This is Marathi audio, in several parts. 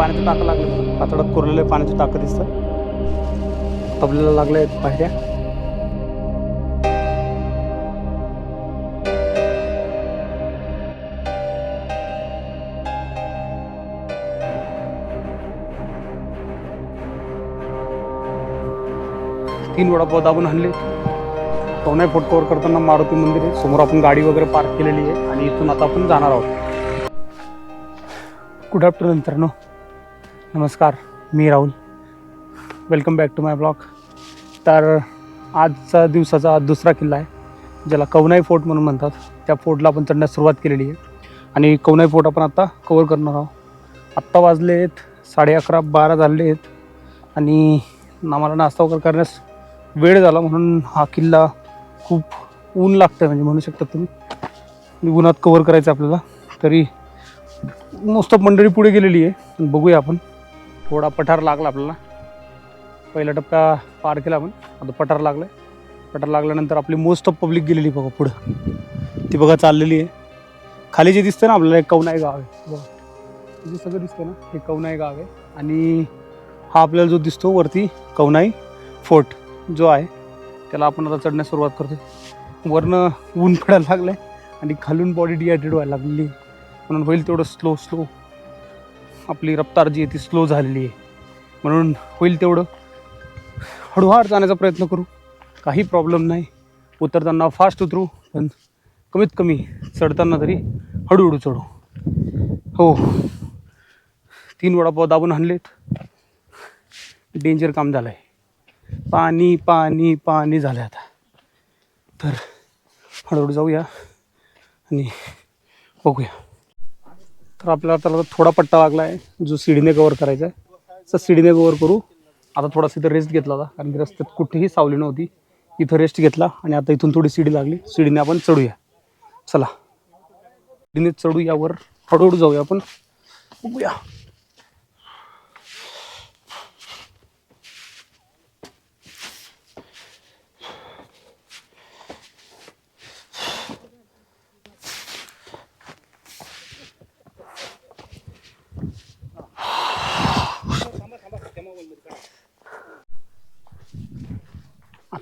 पाण्याचं टाकं लागलं कातडात कोरलेलं पाण्याचं टाकं दिसतं तबल्याला लागल्या आहेत पायऱ्या तीन वडापाव दाबून आणले. पवनाई फोट करताना मारुती मंदिर आहे. समोर आपण गाडी वगैरे पार्क केलेली आहे आणि इथून आता आपण जाणार आहोत. गुड आफ्टरनून मित्रांनो. नमस्कार मी Rahul. Welcome back to my blog तर आजचा दिवसाचा आज दुसरा किल्ला आहे ज्याला कवनाई फोर्ट म्हणून म्हणतात. त्या फोर्टला आपण चढण्यास सुरुवात केलेली आहे. आणि कवनाई फोर्ट आपण आत्ता कवर करणार आहोत. आत्ता वाजले आहेत साडे अकरा बारा झाले आहेत. आणि आम्हाला नाश्ता वगैरे करण्यास वेळ झाला म्हणून हा किल्ला खूप ऊन लागतं म्हणजे म्हणू शकता तुम्ही. उन्हात कवर करायचं आपल्याला. तरी मोस्ट ऑफ मंडळी पुढे गेलेली आहे. बघूया आपण. थोडा पठार लागला आपल्याला. पहिला टप्पा पार केला आपण. आता पठार लागलं आहे पठार लागल्यानंतर आपली मोस्ट ऑफ पब्लिक गेलेली आहे बघा पुढं. ती बघा चाललेली आहे. खाली जे दिसतं ना आपल्याला एक आहे गाव आहे. बघा. जे सगळं दिसतं ना हे कौनाई गाव आहे. आणि हा आपल्याला जो दिसतो वरती कवनाई फोर्ट जो आहे त्याला आपण आता चढण्यास सुरुवात करतो वरनं ऊन पडायला लागलं आहे आणि खालून बॉडी डिहायड्रेट व्हायला लागलेली म्हणून होईल तेवढं स्लो स्लो आपली रफ्तार जी आहे ती स्लो झालेली आहे. म्हणून होईल तेवढं. हळूहार जाण्याचा प्रयत्न करू. काही प्रॉब्लेम नाही. उतरताना फास्ट उतरू. पण कमीत कमी चढताना तरी हळूहळू चढू. हो. तीन वडापाव दाबून आणलेत. डेंजर काम झालं आहे पाणी पाणी पाणी झालं आता. तर हळूहळू जाऊया आणि बघूया. तर आपल्याला त्याला थोडा पट्टा लागला आहे जो सीडीने कवर करायचा आहे. तर सीडीने कवर करू. आता थोडासा इथं रेस्ट घेतला होता कारण की रस्त्यात कुठेही सावली नव्हती. इथं रेस्ट घेतला आणि आता इथून थोडी सीडी लागली. सीडीने आपण चढूया. चला. सीडीने चढू यावर हळूहळू जाऊया आपण. बघूया.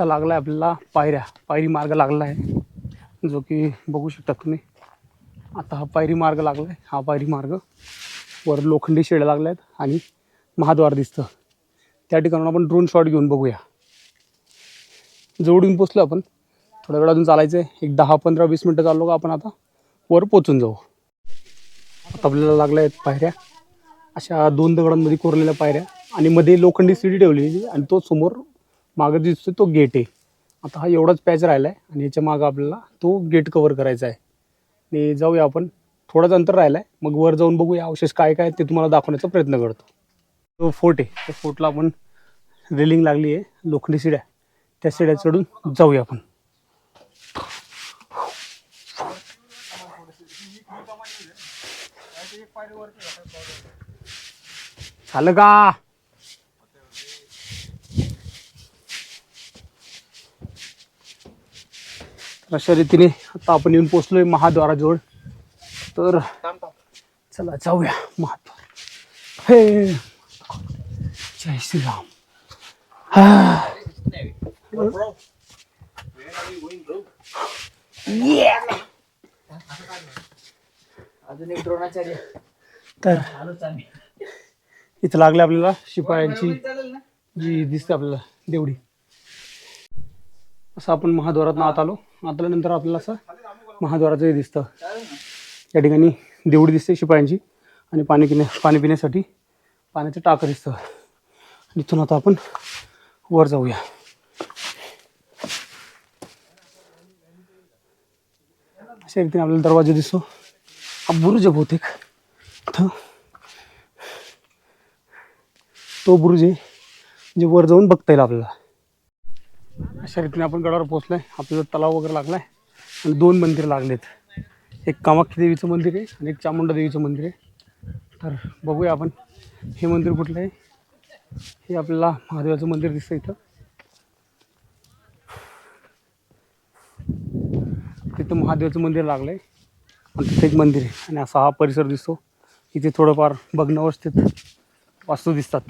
आत्ता लागला आहे आपल्याला पायऱ्या पायरी मार्ग लागला आहे जो की बघू शकता तुम्ही. आता हा पायरी मार्ग लागला आहे हा पायरी मार्ग वर लोखंडी शेड्या लागल्या आहेत आणि महाद्वार दिसतं. त्या ठिकाणून आपण ड्रोन शॉट घेऊन बघूया. जवळून पोचलो आपण. थोड्या वेळ अजून चालायचं आहे एक दहा पंधरा वीस मिनटं चाललो का आपण आता वर पोचून जाऊ. आता आपल्याला लागल्या आहेत पायऱ्या. अशा दोन दगडांमध्ये कोरलेल्या पायऱ्या आणि मध्ये लोखंडी सिडी ठेवलेली आणि तो समोर मागं दिसतो तो गेट आहे. आता हा एवढाच पॅच राहिला आहे आणि याच्या मागं आपल्याला तो गेट कवर करायचा आहे. आणि जाऊया आपण. थोडंच अंतर राहिलं आहे मग वर जाऊन बघूया अवशेष काय काय ते तुम्हाला दाखवण्याचा प्रयत्न करतो. तो फोर्ट आहे. त्या फोर्टला आपण रेलिंग लागली आहे. लोखंडी शिड्या. त्या शिड्या चढून जाऊया आपण. झालं का? अशा रीतीने आता आपण येऊन पोचलोय महाद्वाराजवळ. तर चला जाऊया महाद्वार. हे! जय श्रीराम. अजून एक द्रोणाचार्य तर इथं लागले आपल्याला शिपायांची जी दिसते आपल्याला देवडी असं आपण महाद्वारात आत आलो. आत आल्यानंतर आपल्याला असं महाद्वाराचंही दिसतं. या ठिकाणी देवडी दिसते शिपायांची आणि पाणी पिण्या पाणी पिण्यासाठी पाण्याचं टाकं दिसतं. आणि इथून आता आपण वर जाऊया. अशा रीतीने आपल्याला दरवाजा दिसतो. हा बुरुज आहे बहुतेक इथं तो बुरुज आहे जे वर जाऊन बघता येईल आपल्याला. अशा रीतीने आपण गडावर पोहोचलो आहे आपल्याला तलाव वगैरे लागला आहे आणि दोन मंदिरं लागलेत. एक कामाख्या देवीचं मंदिर आहे आणि एक चामुंडा देवीचं मंदिर आहे. तर बघूया आपण हे मंदिर कुठलं आहे? हे आपल्याला महादेवाचं मंदिर दिसतं इथं. तिथं महादेवाचं मंदिर लागलं आहे आणि तिथे एक मंदिर आहे. आणि असा हा परिसर दिसतो. इथे थोडंफार बघण्यावस्थित वास्तू दिसतात.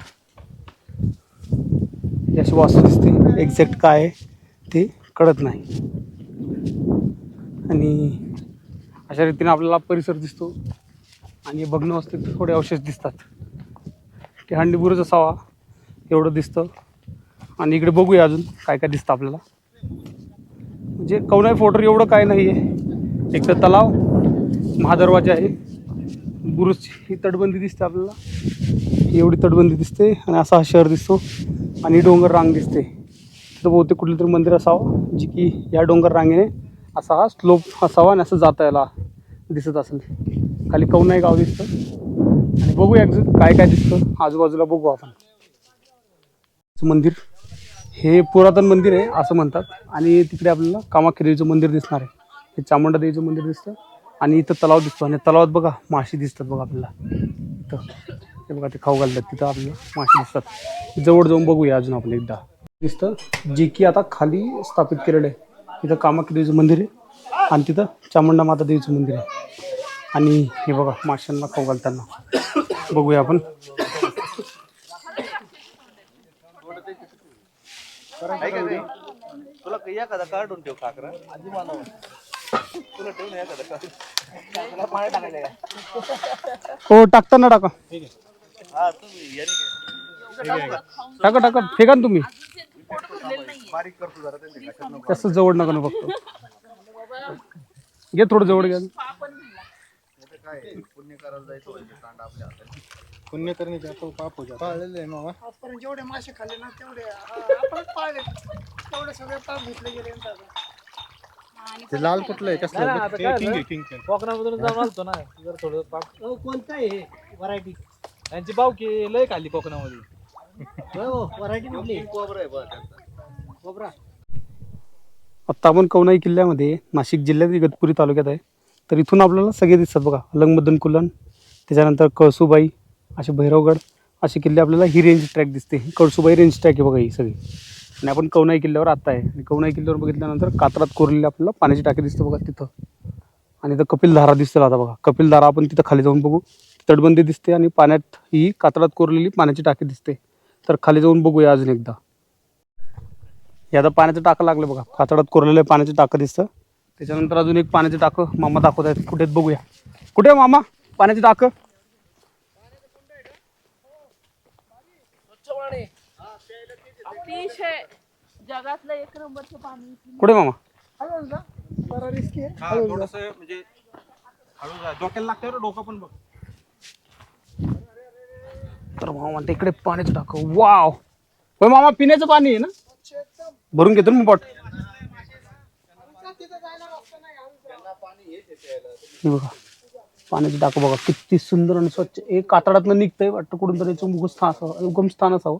ही अशी दिसते एक्झॅक्ट काय आहे ते कळत नाही. आणि अशा रीतीने आपल्याला परिसर दिसतो. आणि भग्नवस्थेत थोडे अवशेष दिसतात. ते हंडी असावा एवढं दिसतं. आणि इकडे बघूया अजून काय काय दिसतं आपल्याला. म्हणजे कवनाई फोटर एवढं काय नाही आहे एक तर तलाव महादरवाजा आहे. बुरुज ही तटबंदी दिसते आपल्याला. एवढी तटबंदी दिसते आणि असा हा शहर दिसतो. आणि डोंगर रांग दिसते. तिथं बहुतेक कुठलं तरी मंदिर असावं जी की या डोंगर रांगेने असा हा स्लोप असावा आणि असं जाता याला दिसत असेल. खाली कौन गाव दिसतं? आणि बघूया exit काय काय दिसतं. आजूबाजूला बघू आपण. मंदिर. हे पुरातन मंदिर आहे असं म्हणतात. आणि तिकडे आपल्याला कामाख्या देवीचं मंदिर दिसणार आहे. हे चामुंडा देवीचं मंदिर दिसतं. आणि इथं तलाव दिसतो. आणि तलावात बघा माशी दिसतात बघा आपल्याला. इथं. हे बघा ते खाऊ घालतात तिथं आपल्याला माशी दिसतात. जवळ जाऊन बघूया अजून आपण एकदा. दिसतं जे की आता खाली स्थापित केलेलं आहे. इथं कामाख्या देवीचं मंदिर आहे आणि तिथं चामुंडा माता देवीचं मंदिर आहे. आणि हे बघा माशांना खाऊ घालताना. बघूया आपण. तुला काही एखादा काढून ठेव खाकरा आधी मानव तुला ठेव ना एखादा काढून पाणी टाकायचं हो टाकताना टाका. टाका टाका फेका ना तुम्ही. जास्त जवळ नका ना बघतो. घे थोडं जवळ घ्या. पुण्य करायला आपण पाप हो पाळलेले आहे मामा. आजपर्यंत जेवढे मासे खाल्ले ना तेवढे आपण पाळले. तेवढे सगळे पाप घेतले गेले. ते लाल कुठलं आहे? कसलं किंग आहे किंग कोकणामधून जाऊन आलतो ना जर थोडं अहो, कोणतं आहे हे? व्हरायटी त्यांची बावकी लय खाल्ली कोकणामध्ये. कोबरा आहे त्यांचा खोबरा आत्ता आपण कवनाई किल्ल्यामध्ये नाशिक जिल्ह्यात इगतपुरी तालुक्यात आहे. तर इथून आपल्याला सगळे दिसतात बघा अलंगमदन कुलन त्याच्यानंतर कळसुबाई असे भैरवगड असे किल्ले आपल्याला ही रेंज ट्रॅक दिसते. ही कळसुबाई रेंज ट्रॅक आहे बघा ही सगळी. आणि आपण कवनाई किल्ल्यावर आत्ता आहे. आणि कवनाई किल्ल्यावर बघितल्यानंतर कात्रात कोरलेली आपल्याला पाण्याची टाकी दिसते बघा तिथं. आणि इथं कपिलधारा दिसते आता बघा. कपिलधारा आपण तिथं खाली जाऊन बघू. तटबंदी दिसते आणि पाण्यात ही कात्रात कोरलेली पाण्याची टाकी दिसते. तर खाली जाऊन बघूया अजून एकदा. हे आता पाण्याचं टाकं लागलं बघा. कातडात कोरलेलं पाण्याचं टाकं दिसतं. त्याच्यानंतर अजून एक पाण्याचं टाकं मामा दाखवत आहेत. कुठे बघूया. कुठे मामा? पाण्याचं टाकं? अतिशय जगातलं एक नंबरचं पाणी कुठे मामा? हा म्हणजे डोक्याला लागतं रे डोकं पण बघ. तर मामा म्हणते इकडे पाण्याचं टाकं. वाव होय मामा पिण्याचं पाणी आहे ना? भरून घेतो ना मी पॉट हे बघा पाण्याचं टाकं बघा किती सुंदर आणि स्वच्छ. एक कातडातलं निघतंय वाटतं कुठून तरी याचं उगमस्थान असावं उगमस्थान असावं.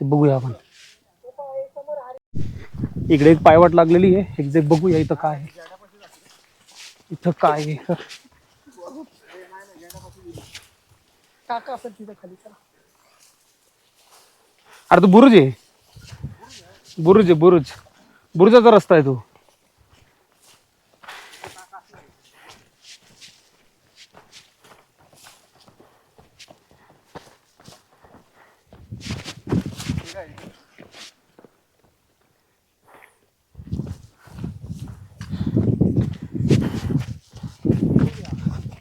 ते बघूया आपण. इकडे एक पायवाट लागलेली आहे. एक्झॅक्ट बघूया इथं काय आहे. इथं काय आहे. असेल तिथं खाली चला. अरे तू बुरुज आहे. बुरुज आहे बुरुज. बुरुजाचा रस्ता आहे तो.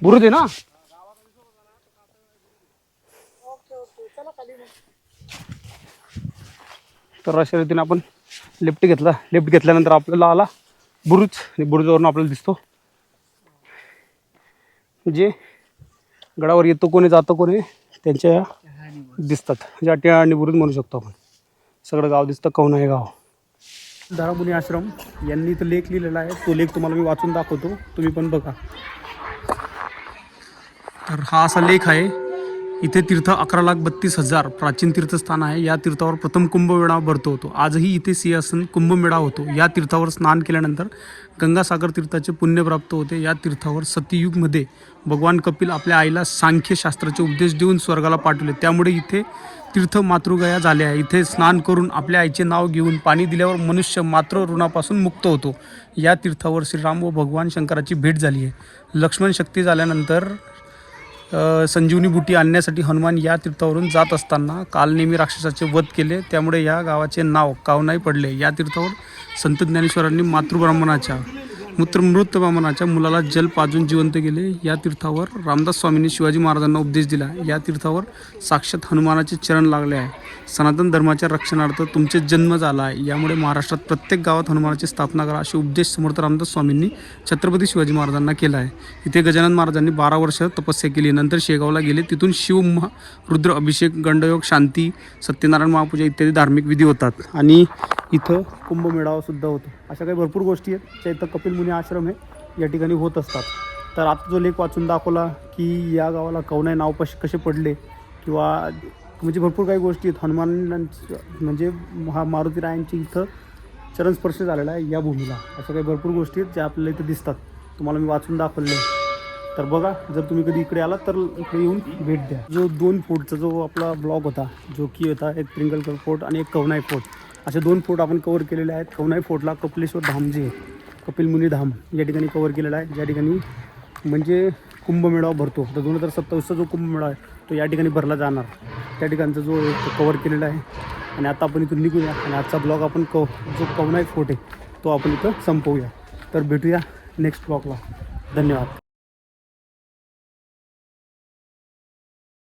बुरुज आहे ना? तर अशा रीतीने आपण लिफ्ट घेतला. लिफ्ट घेतल्यानंतर आपल्याला आला बुरुज. आणि बुरुजावरून आपल्याला दिसतो. जे गडावर येतो कोणी जातो कोणी त्यांच्या दिसतात. म्हणजे ज्या आणि बुरुज म्हणू शकतो आपण. सगळं गाव दिसतं कौन आहे गाव? दाराबुनी आश्रम. यांनी तर लेख लिहिलेला आहे. तो लेख तुम्हाला मी वाचून दाखवतो. तुम्ही पण बघा. तर हा असा लेख आहे. इथे तीर्थ अकरा लाख बत्तीस हजार प्राचीन तीर्थस्थान आहे. या तीर्थावर प्रथम कुंभमेळा भरतो होतो. आजही इथे सिंहासन कुंभमेळा होतो. या तीर्थावर स्नान केल्यानंतर गंगासागर तीर्थाचे पुण्य प्राप्त होते. या तीर्थावर सतयुगमध्ये भगवान कपिल आपल्या आईला सांख्यशास्त्राचे उपदेश देऊन स्वर्गाला पाठवले. त्यामुळे इथे तीर्थ मातृगया झाले आहे. इथे स्नान करून आपल्या आईचे नाव घेऊन पाणी दिल्यावर मनुष्य मात्र ऋणापासून मुक्त होतो. या तीर्थावर श्रीराम व भगवान शंकराची भेट झाली आहे. लक्ष्मण शक्ती झाल्यानंतर संजीवनी बुटी आणण्यासाठी हनुमान या तीर्थावरून जात असताना काल नेहमी राक्षसाचे वध केले. त्यामुळे या गावाचे नाव कावनाई पडले. या तीर्थावर संत ज्ञानेश्वरांनी मातृब्राह्मणाच्या मूत्र मृत ब्राह्मणाच्या मुलाला जल पाजून जिवंत केले. या तीर्थावर रामदास स्वामींनी शिवाजी महाराजांना उपदेश दिला. या तीर्थावर साक्षात हनुमानाचे चरण लागले आहे. सनातन धर्माच्या रक्षणार्थ तुमचे जन्म झाला आहे. यामुळे महाराष्ट्रात प्रत्येक गावात हनुमानाची स्थापना करा असे उपदेश समर्थ रामदास स्वामींनी छत्रपती शिवाजी महाराजांना केला आहे. इथे गजानन महाराजांनी बारा वर्ष तपस्या केली. नंतर शेगावला गेले. तिथून शिव महा रुद्र अभिषेक गंडयोग शांती सत्यनारायण महापूजा इत्यादी धार्मिक विधी होतात. आणि इथं कुंभमेळावासुद्धा होतो. अशा काही भरपूर गोष्टी आहेत. त्या इथं कपिल मुनी आश्रम आहे या ठिकाणी होत असतात. तर आता जो लेख वाचून दाखवला की या गावाला कवनाय नाव पश कसे पडले किंवा म्हणजे भरपूर काही गोष्टी आहेत. हनुमान म्हणजे हा मारुती रायांची इथं चरणस्पर्श झालेला आहे या भूमीला. अशा काही भरपूर गोष्टी आहेत ज्या आपल्याला इथं दिसतात. तुम्हाला मी वाचून दाखवले. तर बघा जर तुम्ही कधी इकडे आलात तर इकडे येऊन भेट द्या. जो दोन फोर्टचा जो आपला ब्लॉग होता जो की होता एक प्रिंगलकर फोर्ट आणि एक कवनाई फोर्ट असे दोन फोर्ट आपण कवर केलेले आहेत. कवनाई फोर्टला कपिलेश्वर धाम जे आहे कपिल मुनी धाम या ठिकाणी कवर केलेला आहे. ज्या ठिकाणी म्हणजे कुंभमेळा भरतो. तर दोन हजार सत्तावीसचा जो कुंभमेळा आहे तो या ठिकाणी भरला जाणार. त्या ठिकाणचा जो एक कवर केलेला आहे. आणि आता आपण इथून निघूया. आणि आजचा ब्लॉग आपण कव जो कवनाई फोर्ट आहे तो आपण इथं संपवूया. तर भेटूया नेक्स्ट ब्लॉगला धन्यवाद.